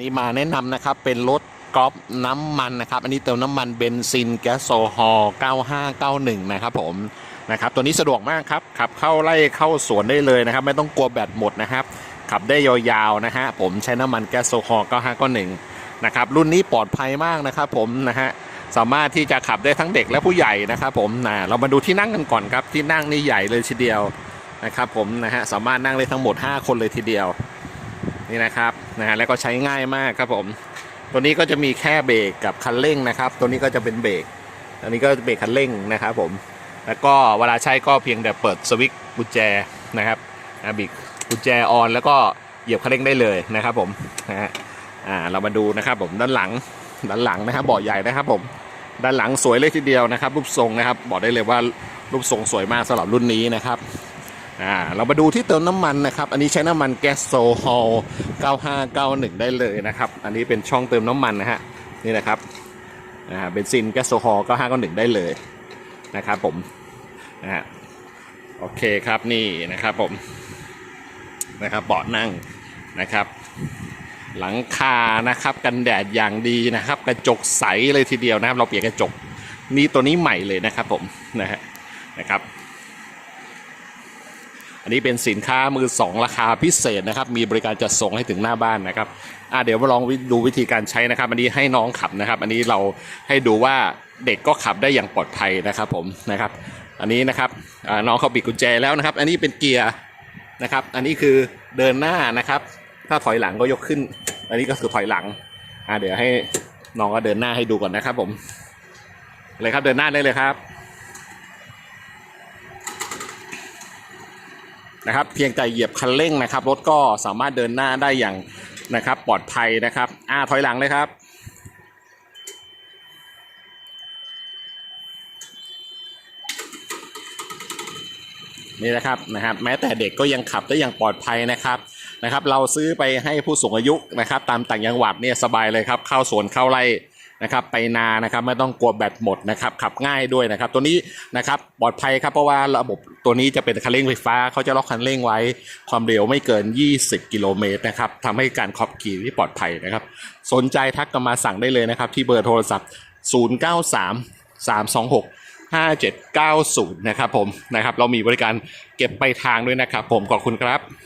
นี่มาแนะนำนะครับเป็นรถกอล์ฟน้ำมันนะครับ อันนี้เติมน้ำมันเบนซินแก๊สโซฮอล์9591 นะครับผมนะครับตัวนี้สะดวกมากครับ ขับเข้าไล่เข้าสวนได้เลยนะครับ ไม่ต้องกลัวแบตหมดนะครับ ขับได้ยาวๆนะฮะผมใช้น้ำมันแก๊สโซฮอล์9591 นะครับ รุ่นนี้ปลอดภัยมากนะครับผมนะฮะสามารถที่จะขับได้ทั้งเด็กและผู้ใหญ่นะครับผมนะเรามาดูที่นั่งกันก่อนครับที่นั่งนี่ใหญ่เลยทีเดียวนะครับผมนะฮะสามารถนั่งได้ทั้งหมด 5 คนเลยทีเดียว นี่นะครับนะฮะแล้วก็ใช้ง่ายมากครับผม ตัวนี้ก็จะมีแค่เบรกกับคันเร่งนะครับ ตัวนี้ก็จะเป็นเบรกอันนี้ก็เบรกคันเร่งนะครับผม แล้วก็เวลาใช้ก็เพียงแต่เปิดสวิตช์กุญแจนะครับนะบิดกุญแจออนแล้วก็เหยียบคันเร่งได้เลยนะครับผมนะฮะอ่าเรามาดูนะครับผมด้านหลังด้านหลังนะครับเบาะใหญ่นะครับผมด้านหลังสวยเลยทีเดียวนะครับ รูปทรงนะครับ บอกได้เลยว่ารูปทรงสวยมากสำหรับรุ่นนี้นะครับ อ่าเรามาดูที่เติมน้ำมันนะครับ อันนี้ใช้น้ำมันแก๊สโซฮอล9591 ได้เลยนะครับ อันนี้เป็นช่องเติมน้ำมันนะฮะนี่นะครับอ่าเบนซินแก๊สโซฮอล9591 ได้เลยนะครับผมนะฮะโอเคครับนี่นะครับผมนะครับเบาะนั่งนะครับ หลังคานะครับกันแดดอย่างดีนะครับ กระจกใสเลยทีเดียวนะครับ เราเปลี่ยนกระจกนี่ตัวนี้ใหม่เลยนะครับผมนะฮะนะครับ อันนี้เป็นสินค้ามือสองราคาพิเศษนะครับ มีบริการจัดส่งให้ถึงหน้าบ้านนะครับอ่าเดี๋ยวมาลองดูวิธีการใช้นะครับ อันนี้ให้น้องขับนะครับ อันนี้เราให้ดูว่าเด็กก็ขับได้อย่างปลอดภัยนะครับผมนะครับ อันนี้นะครับอ่าน้องเขาบิดกุญแจแล้วนะครับ อันนี้เป็นเกียร์นะครับ อันนี้คือเดินหน้านะครับ ถ้าถอยหลังก็ยกขึ้น อันนี้ก็คือถอยหลังอ่าเดี๋ยวให้น้องก็เดินหน้าให้ดูก่อนนะครับผมเลยครับเดินหน้าได้เลยครับ นะครับเพียงแต่เหยียบคันเร่งนะครับ รถก็สามารถเดินหน้าได้อย่างนะครับปลอดภัยนะครับอ่าถอยหลังเลยครับนี่นะครับนะครับแม้แต่เด็กก็ยังขับได้อย่างปลอดภัยนะครับนะครับ เราซื้อไปให้ผู้สูงอายุนะครับ ตามต่างจังหวัดเนี่ยสบายเลยครับเข้าสวนเข้าไร่ นะครับไปนานะครับไม่ต้องกลัวแบตหมดนะครับขับง่ายด้วยนะครับ ตัวนี้นะครับปลอดภัยครับเพราะว่าระบบตัวนี้จะเป็นคันเร่งไฟฟ้าเขาจะล็อกคันเร่งไว้ ความเร็วไม่เกิน 20 กิโลเมตรนะครับทำให้การขับขี่ที่ปลอดภัยนะครับ สนใจทักกันมาสั่งได้เลยนะครับ ที่เบอร์โทรศัพท์ 093 326 5790 นะครับผมนะครับเรามีบริการเก็บไปลายทางด้วยนะครับผมขอบคุณครับ